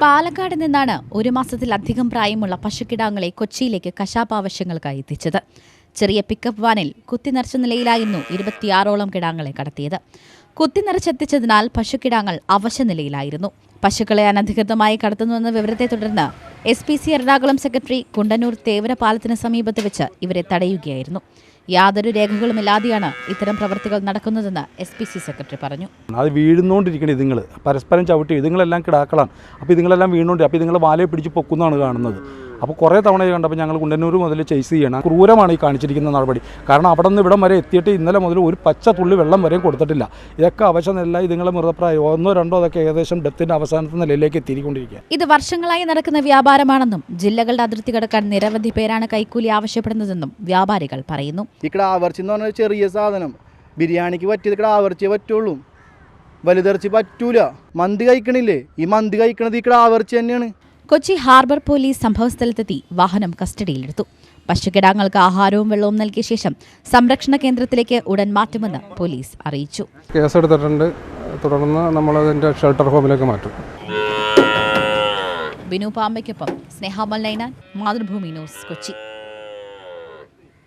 പാലക്കാട് നിന്നാണ് ഒരു മാസത്തിലധികം പ്രായമുള്ള പശുക്കിടാങ്ങളെ കൊച്ചിയിലേക്ക് കശാപ്പ് ആവശ്യങ്ങൾക്കായി എത്തിച്ചത്. ചെറിയ പിക്കപ്പ് വാനിൽ കുത്തിനിറച്ച നിലയിലായിരുന്നു ഇരുപത്തിയാറോളം കിടാങ്ങളെ കടത്തിയത്. കുത്തിനിറച്ചെത്തിച്ചതിനാൽ പശുക്കിടാങ്ങൾ അവശ നിലയിലായിരുന്നു. പശുക്കളെ അനധികൃതമായി കടത്തുന്നുവെന്ന വിവരത്തെ തുടർന്ന് S P C Ernakulam secretary Kundannoor Thevara പാലത്തിന് സമീപത്ത് വെച്ച് ഇവരെ തടയുകയായിരുന്നു. യാതൊരു രേഖകളുമില്ലാതെയാണ് ഇത്തരം പ്രവർത്തികൾ നടക്കുന്നതെന്ന് എസ് പി സി സെക്രട്ടറി പറഞ്ഞു. അത് വീഴുന്നോണ്ടിരിക്കണേ ഇതുങ്ങൾ പരസ്പരം ചവിട്ടി ഇതുങ്ങളെല്ലാം കിടാക്കളാണ്. അപ്പോൾ ഇതുങ്ങളെല്ലാം വീണുകൊണ്ട് അപ്പോൾ ഇതുങ്ങൾ വാലയെ പിടിച്ച് പൊക്കുന്നതാണ് കാണുന്നത്. അപ്പോൾ കുറേ തവണ കണ്ടപ്പോൾ ഞങ്ങൾ കുണ്ടന്നൂർ മുതൽ ചേസ് ചെയ്യണം. ക്രൂരമാണ് ഈ കാണിച്ചിരിക്കുന്ന നടപടി. കാരണം അവിടെ നിന്ന് ഇവിടം വരെ എത്തിയിട്ട് ഇന്നലെ മുതൽ ഒരു പച്ച തുള്ളി വെള്ളം വരെയും കൊടുത്തിട്ടില്ല. ഇതൊക്കെ അവശനില ഇതുങ്ങളെ മൃതപ്രായം ഒന്നോ രണ്ടോ അതൊക്കെ ഏകദേശം ഡെത്തിന്റെ അവസാനത്തെ നിലയിലേക്ക് എത്തിയിരിക്കൊണ്ടിരിക്കുക ഇത് വർഷങ്ങളായി നടക്കുന്ന വ്യാപാരമാണെന്നും ജില്ലകളുടെ അതിർത്തി കടക്കാൻ നിരവധി പേരാണ് കൈക്കൂലി ആവശ്യപ്പെടുന്നതെന്നും വ്യാപാരികൾ പറയുന്നു. ഈ ക്ടാവർച്ചി എന്ന് പറഞ്ഞ ചെറിയ സാധനം. ബിരിയാണിക്ക് പറ്റിയത് ആവർച്ചേ പറ്റുള്ളൂ. വലുതിറച്ചി പറ്റൂല. മന്തി കഴിക്കണില്ലേ? ഈ മന്തി കഴിക്കണത് ഈ ആവർച്ച തന്നെയാണ്. കൊച്ചി ഹാർബർ പോലീസ് സംഭവസ്ഥലത്തെത്തി വാഹനം കസ്റ്റഡിയിലെടുത്തു. പശുക്കിടാങ്ങൾക്ക് ആഹാരവും വെള്ളവും നൽകിയ ശേഷം സംരക്ഷണ കേന്ദ്രത്തിലേക്ക് ഉടൻ മാറ്റുമെന്ന് പോലീസ് അറിയിച്ചു. കേസെടുത്തിട്ടുണ്ട്. തുടർന്ന് നമ്മൾ അതിന്റെ ഷെൽട്ടർ ഹോമിലേക്ക് മാറ്റും. ബിനു പാമ്പയ്ക്കൊപ്പം സ്നേഹ മല്ലൈനാൻ മാതൃഭൂമി ന്യൂസ് കൊച്ചി.